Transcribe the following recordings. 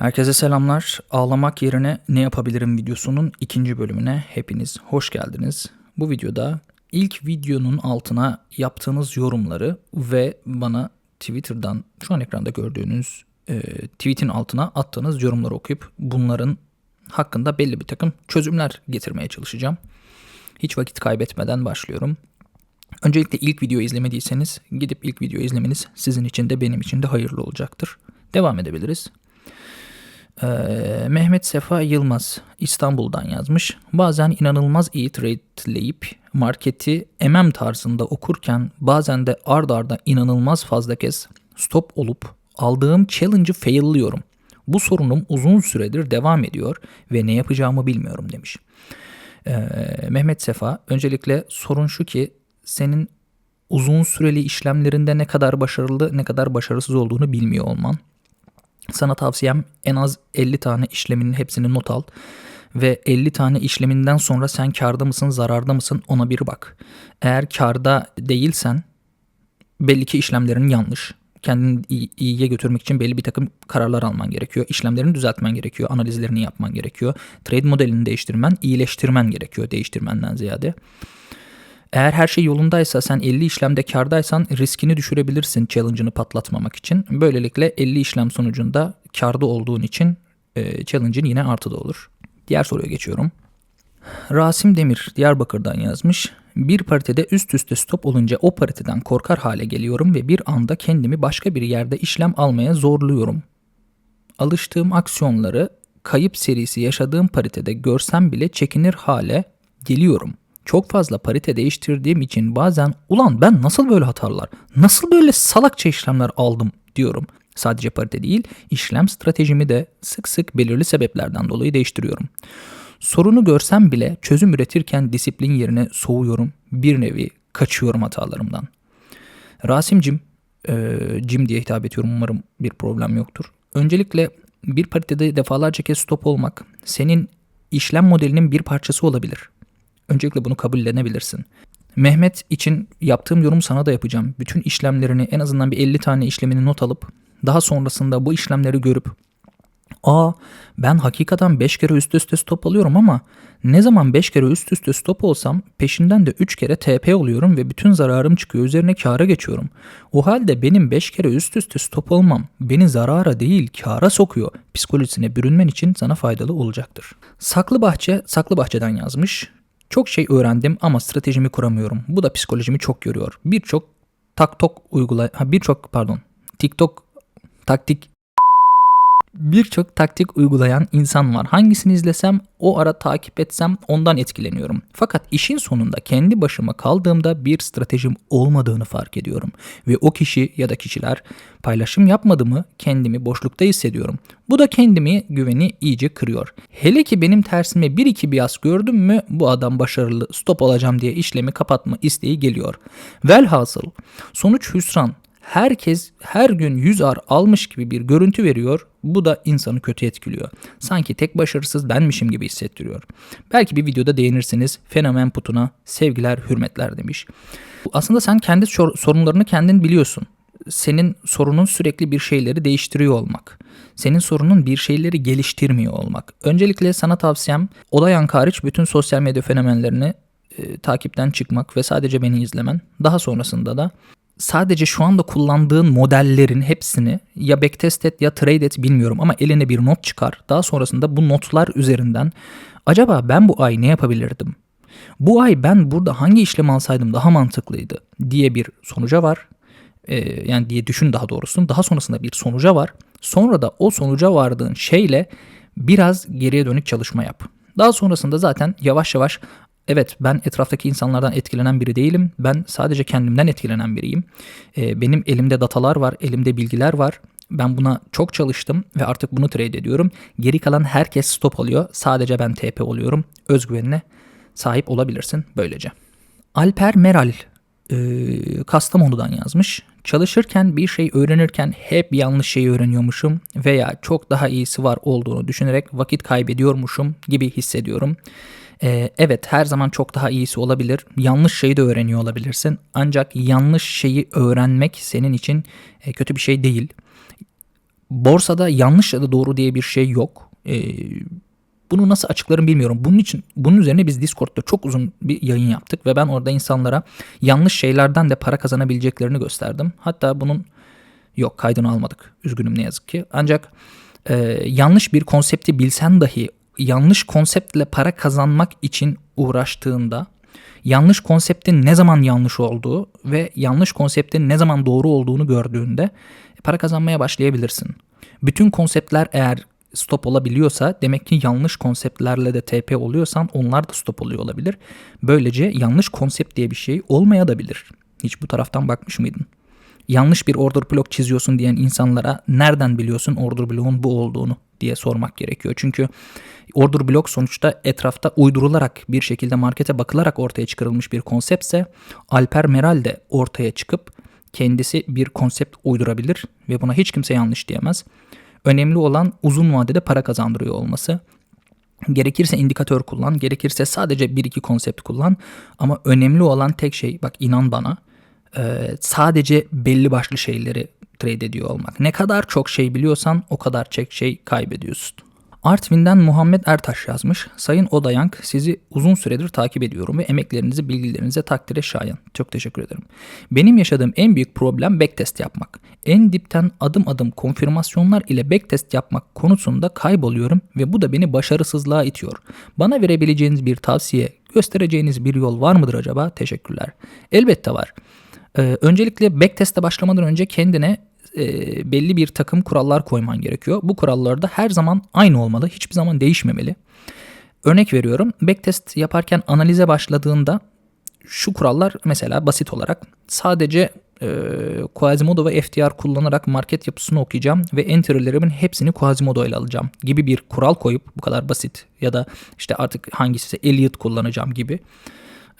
Herkese selamlar. Ağlamak yerine ne yapabilirim videosunun ikinci bölümüne hepiniz hoş geldiniz. Bu videoda ilk videonun altına yaptığınız yorumları ve bana Twitter'dan şu an ekranda gördüğünüz e, tweetin altına attığınız yorumları okuyup bunların hakkında belli bir takım çözümler getirmeye çalışacağım. Hiç vakit kaybetmeden başlıyorum. Öncelikle ilk videoyu izlemediyseniz gidip ilk videoyu izlemeniz sizin için de benim için de hayırlı olacaktır. Devam edebiliriz. Ee, Mehmet Sefa Yılmaz İstanbul'dan yazmış. Bazen inanılmaz iyi tradeleyip marketi MM tarzında okurken bazen de ard arda inanılmaz fazla kez stop olup aldığım challenge'ı fail'lıyorum. Bu sorunum uzun süredir devam ediyor ve ne yapacağımı bilmiyorum demiş. Ee, Mehmet Sefa öncelikle sorun şu ki senin uzun süreli işlemlerinde ne kadar başarılı ne kadar başarısız olduğunu bilmiyor olman. Sana tavsiyem en az 50 tane işleminin hepsini not al ve 50 tane işleminden sonra sen karda mısın zararda mısın ona bir bak. Eğer karda değilsen belli ki işlemlerin yanlış. Kendini iyiye götürmek için belli bir takım kararlar alman gerekiyor. İşlemlerini düzeltmen gerekiyor. Analizlerini yapman gerekiyor. Trade modelini değiştirmen, iyileştirmen gerekiyor değiştirmenden ziyade. Eğer her şey yolundaysa sen 50 işlemde kardaysan riskini düşürebilirsin challenge'ını patlatmamak için. Böylelikle 50 işlem sonucunda karda olduğun için e, challenge'ın yine artıda olur. Diğer soruya geçiyorum. Rasim Demir Diyarbakır'dan yazmış. Bir paritede üst üste stop olunca o pariteden korkar hale geliyorum ve bir anda kendimi başka bir yerde işlem almaya zorluyorum. Alıştığım aksiyonları kayıp serisi yaşadığım paritede görsem bile çekinir hale geliyorum. Çok fazla parite değiştirdiğim için bazen ulan ben nasıl böyle hatalar, nasıl böyle salakça işlemler aldım diyorum. Sadece parite değil, işlem stratejimi de sık sık belirli sebeplerden dolayı değiştiriyorum. Sorunu görsem bile çözüm üretirken disiplin yerine soğuyorum. Bir nevi kaçıyorum hatalarımdan. Rasimcim, e, Cim diye hitap ediyorum umarım bir problem yoktur. Öncelikle bir paritede defalarca kez stop olmak senin işlem modelinin bir parçası olabilir. Öncelikle bunu kabullenebilirsin. Mehmet için yaptığım yorum sana da yapacağım. Bütün işlemlerini en azından bir 50 tane işlemini not alıp daha sonrasında bu işlemleri görüp Aa ben hakikaten 5 kere üst üste stop alıyorum ama ne zaman 5 kere üst üste stop olsam peşinden de 3 kere TP oluyorum ve bütün zararım çıkıyor üzerine kâra geçiyorum. O halde benim 5 kere üst üste stop olmam beni zarara değil kâra sokuyor psikolojisine bürünmen için sana faydalı olacaktır. Saklı Bahçe Saklı Bahçe'den yazmış. Çok şey öğrendim ama stratejimi kuramıyorum. Bu da psikolojimi çok yoruyor. Birçok taktok uygula birçok pardon TikTok taktik birçok taktik uygulayan insan var. Hangisini izlesem, o ara takip etsem ondan etkileniyorum. Fakat işin sonunda kendi başıma kaldığımda bir stratejim olmadığını fark ediyorum. Ve o kişi ya da kişiler paylaşım yapmadı mı kendimi boşlukta hissediyorum. Bu da kendimi güveni iyice kırıyor. Hele ki benim tersime bir iki biyas gördüm mü bu adam başarılı stop olacağım diye işlemi kapatma isteği geliyor. Velhasıl sonuç hüsran herkes her gün 100 ar almış gibi bir görüntü veriyor. Bu da insanı kötü etkiliyor. Sanki tek başarısız benmişim gibi hissettiriyor. Belki bir videoda değinirsiniz. Fenomen putuna sevgiler, hürmetler demiş. Aslında sen kendi sorunlarını kendin biliyorsun. Senin sorunun sürekli bir şeyleri değiştiriyor olmak. Senin sorunun bir şeyleri geliştirmiyor olmak. Öncelikle sana tavsiyem olay hariç bütün sosyal medya fenomenlerini e, takipten çıkmak ve sadece beni izlemen. Daha sonrasında da sadece şu anda kullandığın modellerin hepsini ya backtest et ya trade et bilmiyorum ama eline bir not çıkar. Daha sonrasında bu notlar üzerinden acaba ben bu ay ne yapabilirdim? Bu ay ben burada hangi işlem alsaydım daha mantıklıydı diye bir sonuca var. Ee, yani diye düşün daha doğrusu. Daha sonrasında bir sonuca var. Sonra da o sonuca vardığın şeyle biraz geriye dönük çalışma yap. Daha sonrasında zaten yavaş yavaş Evet ben etraftaki insanlardan etkilenen biri değilim. Ben sadece kendimden etkilenen biriyim. E, benim elimde datalar var, elimde bilgiler var. Ben buna çok çalıştım ve artık bunu trade ediyorum. Geri kalan herkes stop oluyor. Sadece ben TP oluyorum. Özgüvenine sahip olabilirsin böylece. Alper Meral e, Kastamonu'dan yazmış. Çalışırken bir şey öğrenirken hep yanlış şeyi öğreniyormuşum veya çok daha iyisi var olduğunu düşünerek vakit kaybediyormuşum gibi hissediyorum. Ee, evet her zaman çok daha iyisi olabilir. Yanlış şeyi de öğreniyor olabilirsin. Ancak yanlış şeyi öğrenmek senin için e, kötü bir şey değil. borsada yanlış ya da doğru diye bir şey yok. Ee, bunu nasıl açıklarım bilmiyorum. Bunun için bunun üzerine biz Discord'da çok uzun bir yayın yaptık ve ben orada insanlara yanlış şeylerden de para kazanabileceklerini gösterdim. Hatta bunun yok kaydını almadık. Üzgünüm ne yazık ki. Ancak e, yanlış bir konsepti bilsen dahi yanlış konseptle para kazanmak için uğraştığında yanlış konseptin ne zaman yanlış olduğu ve yanlış konseptin ne zaman doğru olduğunu gördüğünde para kazanmaya başlayabilirsin. Bütün konseptler eğer stop olabiliyorsa demek ki yanlış konseptlerle de TP oluyorsan onlar da stop oluyor olabilir. Böylece yanlış konsept diye bir şey olmaya da bilir. Hiç bu taraftan bakmış mıydın? Yanlış bir order block çiziyorsun diyen insanlara nereden biliyorsun order block'un bu olduğunu diye sormak gerekiyor. Çünkü order block sonuçta etrafta uydurularak bir şekilde markete bakılarak ortaya çıkarılmış bir konseptse Alper Meral de ortaya çıkıp kendisi bir konsept uydurabilir ve buna hiç kimse yanlış diyemez. Önemli olan uzun vadede para kazandırıyor olması. Gerekirse indikatör kullan, gerekirse sadece bir iki konsept kullan ama önemli olan tek şey bak inan bana sadece belli başlı şeyleri trade ediyor olmak. Ne kadar çok şey biliyorsan o kadar çok şey kaybediyorsun. Artvin'den Muhammed Ertaş yazmış. Sayın Odayank sizi uzun süredir takip ediyorum ve emeklerinizi bilgilerinize takdire şayan. Çok teşekkür ederim. Benim yaşadığım en büyük problem backtest yapmak. En dipten adım adım konfirmasyonlar ile backtest yapmak konusunda kayboluyorum ve bu da beni başarısızlığa itiyor. Bana verebileceğiniz bir tavsiye, göstereceğiniz bir yol var mıdır acaba? Teşekkürler. Elbette var. Ee, öncelikle backtest'e başlamadan önce kendine e, belli bir takım kurallar koyman gerekiyor. Bu kurallar da her zaman aynı olmalı. Hiçbir zaman değişmemeli. Örnek veriyorum. Backtest yaparken analize başladığında şu kurallar mesela basit olarak sadece e, Quasimodo ve FTR kullanarak market yapısını okuyacağım ve entry'lerimin hepsini Quasimodo ile alacağım gibi bir kural koyup bu kadar basit ya da işte artık hangisi Elliot kullanacağım gibi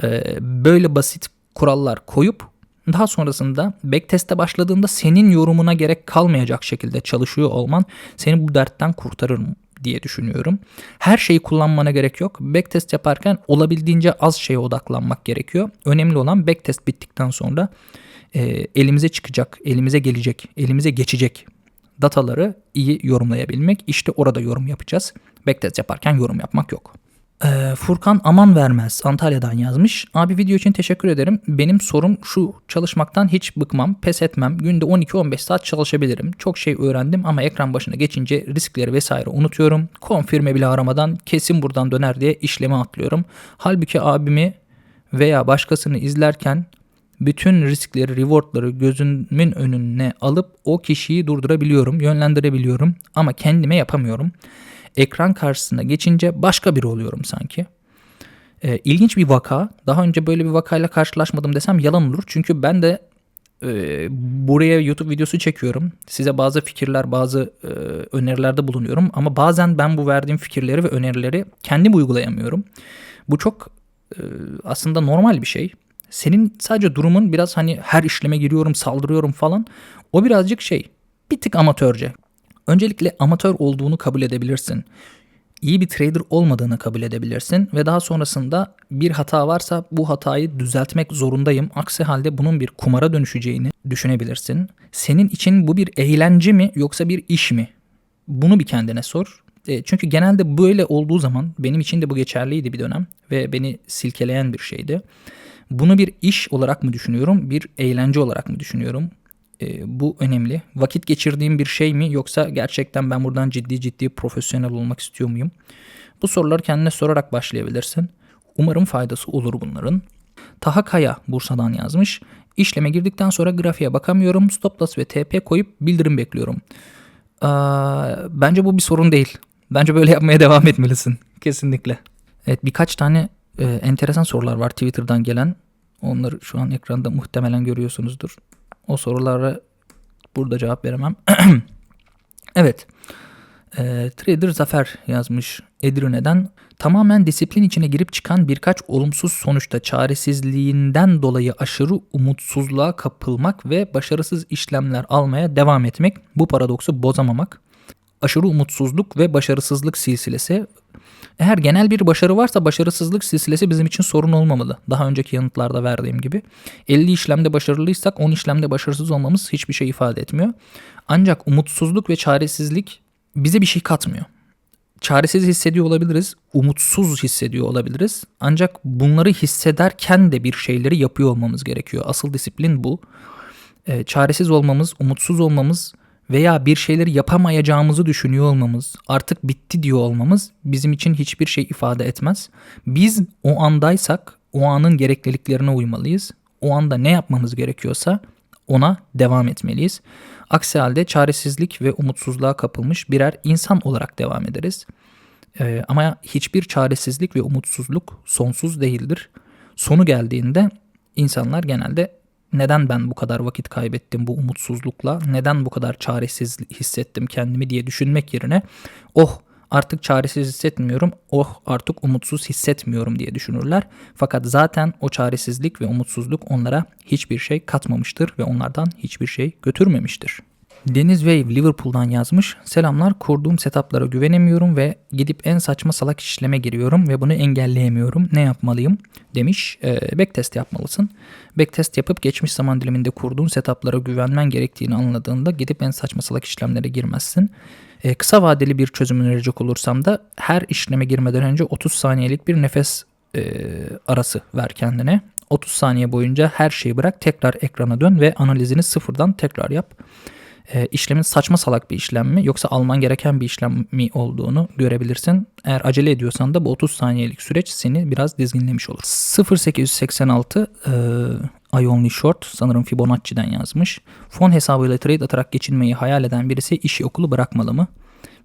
e, böyle basit kurallar koyup daha sonrasında backtest'e başladığında senin yorumuna gerek kalmayacak şekilde çalışıyor olman seni bu dertten kurtarır diye düşünüyorum. Her şeyi kullanmana gerek yok. Backtest yaparken olabildiğince az şeye odaklanmak gerekiyor. Önemli olan backtest bittikten sonra e, elimize çıkacak, elimize gelecek, elimize geçecek dataları iyi yorumlayabilmek. İşte orada yorum yapacağız. Backtest yaparken yorum yapmak yok. Ee, Furkan Aman Vermez Antalya'dan yazmış. Abi video için teşekkür ederim. Benim sorum şu çalışmaktan hiç bıkmam, pes etmem. Günde 12-15 saat çalışabilirim. Çok şey öğrendim ama ekran başına geçince riskleri vesaire unutuyorum. Konfirme bile aramadan kesin buradan döner diye işleme atlıyorum. Halbuki abimi veya başkasını izlerken bütün riskleri, rewardları gözümün önüne alıp o kişiyi durdurabiliyorum, yönlendirebiliyorum ama kendime yapamıyorum ekran karşısına geçince başka biri oluyorum sanki. E, ilginç bir vaka. Daha önce böyle bir vakayla karşılaşmadım desem yalan olur. Çünkü ben de e, buraya YouTube videosu çekiyorum. Size bazı fikirler, bazı e, önerilerde bulunuyorum. Ama bazen ben bu verdiğim fikirleri ve önerileri kendim uygulayamıyorum. Bu çok e, aslında normal bir şey. Senin sadece durumun biraz hani her işleme giriyorum, saldırıyorum falan. O birazcık şey, bir tık amatörce. Öncelikle amatör olduğunu kabul edebilirsin. İyi bir trader olmadığını kabul edebilirsin ve daha sonrasında bir hata varsa bu hatayı düzeltmek zorundayım. Aksi halde bunun bir kumara dönüşeceğini düşünebilirsin. Senin için bu bir eğlence mi yoksa bir iş mi? Bunu bir kendine sor. E, çünkü genelde böyle olduğu zaman benim için de bu geçerliydi bir dönem ve beni silkeleyen bir şeydi. Bunu bir iş olarak mı düşünüyorum, bir eğlence olarak mı düşünüyorum? E, bu önemli. Vakit geçirdiğim bir şey mi yoksa gerçekten ben buradan ciddi ciddi profesyonel olmak istiyor muyum? Bu soruları kendine sorarak başlayabilirsin. Umarım faydası olur bunların. Taha Kaya Bursa'dan yazmış. İşleme girdikten sonra grafiğe bakamıyorum. Stop loss ve TP koyup bildirim bekliyorum. Ee, bence bu bir sorun değil. Bence böyle yapmaya devam etmelisin. Kesinlikle. Evet birkaç tane e, enteresan sorular var Twitter'dan gelen. Onları şu an ekranda muhtemelen görüyorsunuzdur. O sorulara burada cevap veremem. evet. E, Trader Zafer yazmış Edirne'den. Tamamen disiplin içine girip çıkan birkaç olumsuz sonuçta çaresizliğinden dolayı aşırı umutsuzluğa kapılmak ve başarısız işlemler almaya devam etmek. Bu paradoksu bozamamak. Aşırı umutsuzluk ve başarısızlık silsilesi. Eğer genel bir başarı varsa başarısızlık silsilesi bizim için sorun olmamalı. Daha önceki yanıtlarda verdiğim gibi. 50 işlemde başarılıysak 10 işlemde başarısız olmamız hiçbir şey ifade etmiyor. Ancak umutsuzluk ve çaresizlik bize bir şey katmıyor. Çaresiz hissediyor olabiliriz, umutsuz hissediyor olabiliriz. Ancak bunları hissederken de bir şeyleri yapıyor olmamız gerekiyor. Asıl disiplin bu. Ee, çaresiz olmamız, umutsuz olmamız veya bir şeyleri yapamayacağımızı düşünüyor olmamız, artık bitti diyor olmamız bizim için hiçbir şey ifade etmez. Biz o andaysak o anın gerekliliklerine uymalıyız. O anda ne yapmamız gerekiyorsa ona devam etmeliyiz. Aksi halde çaresizlik ve umutsuzluğa kapılmış birer insan olarak devam ederiz. Ee, ama hiçbir çaresizlik ve umutsuzluk sonsuz değildir. Sonu geldiğinde insanlar genelde neden ben bu kadar vakit kaybettim bu umutsuzlukla, neden bu kadar çaresiz hissettim kendimi diye düşünmek yerine oh artık çaresiz hissetmiyorum, oh artık umutsuz hissetmiyorum diye düşünürler. Fakat zaten o çaresizlik ve umutsuzluk onlara hiçbir şey katmamıştır ve onlardan hiçbir şey götürmemiştir. Deniz Wave Liverpool'dan yazmış. Selamlar kurduğum setuplara güvenemiyorum ve gidip en saçma salak işleme giriyorum ve bunu engelleyemiyorum. Ne yapmalıyım? Demiş. E, backtest yapmalısın. Backtest yapıp geçmiş zaman diliminde kurduğun setuplara güvenmen gerektiğini anladığında gidip en saçma salak işlemlere girmezsin. E, kısa vadeli bir çözüm önerecek olursam da her işleme girmeden önce 30 saniyelik bir nefes e, arası ver kendine. 30 saniye boyunca her şeyi bırak tekrar ekrana dön ve analizini sıfırdan tekrar yap e, işlemin saçma salak bir işlem mi yoksa alman gereken bir işlem mi olduğunu görebilirsin. Eğer acele ediyorsan da bu 30 saniyelik süreç seni biraz dizginlemiş olur. 0886 e, I Only Short sanırım Fibonacci'den yazmış. Fon hesabıyla trade atarak geçinmeyi hayal eden birisi işi okulu bırakmalı mı?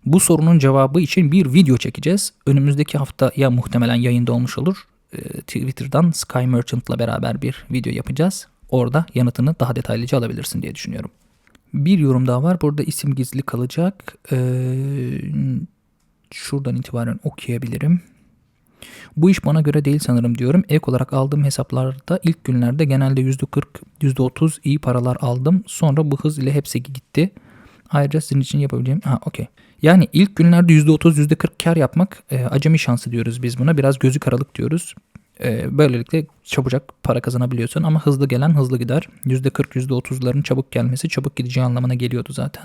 Bu sorunun cevabı için bir video çekeceğiz. Önümüzdeki hafta ya muhtemelen yayında olmuş olur. E, Twitter'dan Sky Merchant'la beraber bir video yapacağız. Orada yanıtını daha detaylıca alabilirsin diye düşünüyorum. Bir yorum daha var. Burada isim gizli kalacak. Ee, şuradan itibaren okuyabilirim. Bu iş bana göre değil sanırım diyorum. Ek olarak aldığım hesaplarda ilk günlerde genelde %40, %30 iyi paralar aldım. Sonra bu hız ile hepsi gitti. Ayrıca sizin için yapabileceğim... Ha okey. Yani ilk günlerde %30, %40 kar yapmak e, acemi şansı diyoruz biz buna. Biraz gözü karalık diyoruz. E, böylelikle çabucak para kazanabiliyorsun ama hızlı gelen hızlı gider. %40, %30'ların çabuk gelmesi çabuk gideceği anlamına geliyordu zaten.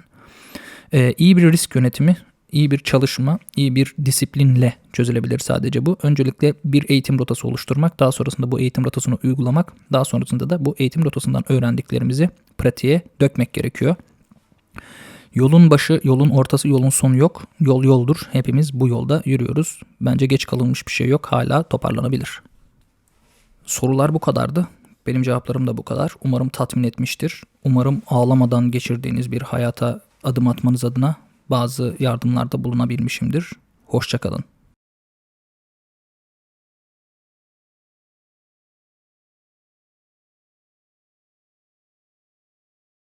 E, iyi bir risk yönetimi, iyi bir çalışma, iyi bir disiplinle çözülebilir sadece bu. Öncelikle bir eğitim rotası oluşturmak, daha sonrasında bu eğitim rotasını uygulamak, daha sonrasında da bu eğitim rotasından öğrendiklerimizi pratiğe dökmek gerekiyor. Yolun başı, yolun ortası, yolun sonu yok. Yol yoldur. Hepimiz bu yolda yürüyoruz. Bence geç kalınmış bir şey yok. Hala toparlanabilir. Sorular bu kadardı. Benim cevaplarım da bu kadar. Umarım tatmin etmiştir. Umarım ağlamadan geçirdiğiniz bir hayata adım atmanız adına bazı yardımlarda bulunabilmişimdir. Hoşçakalın.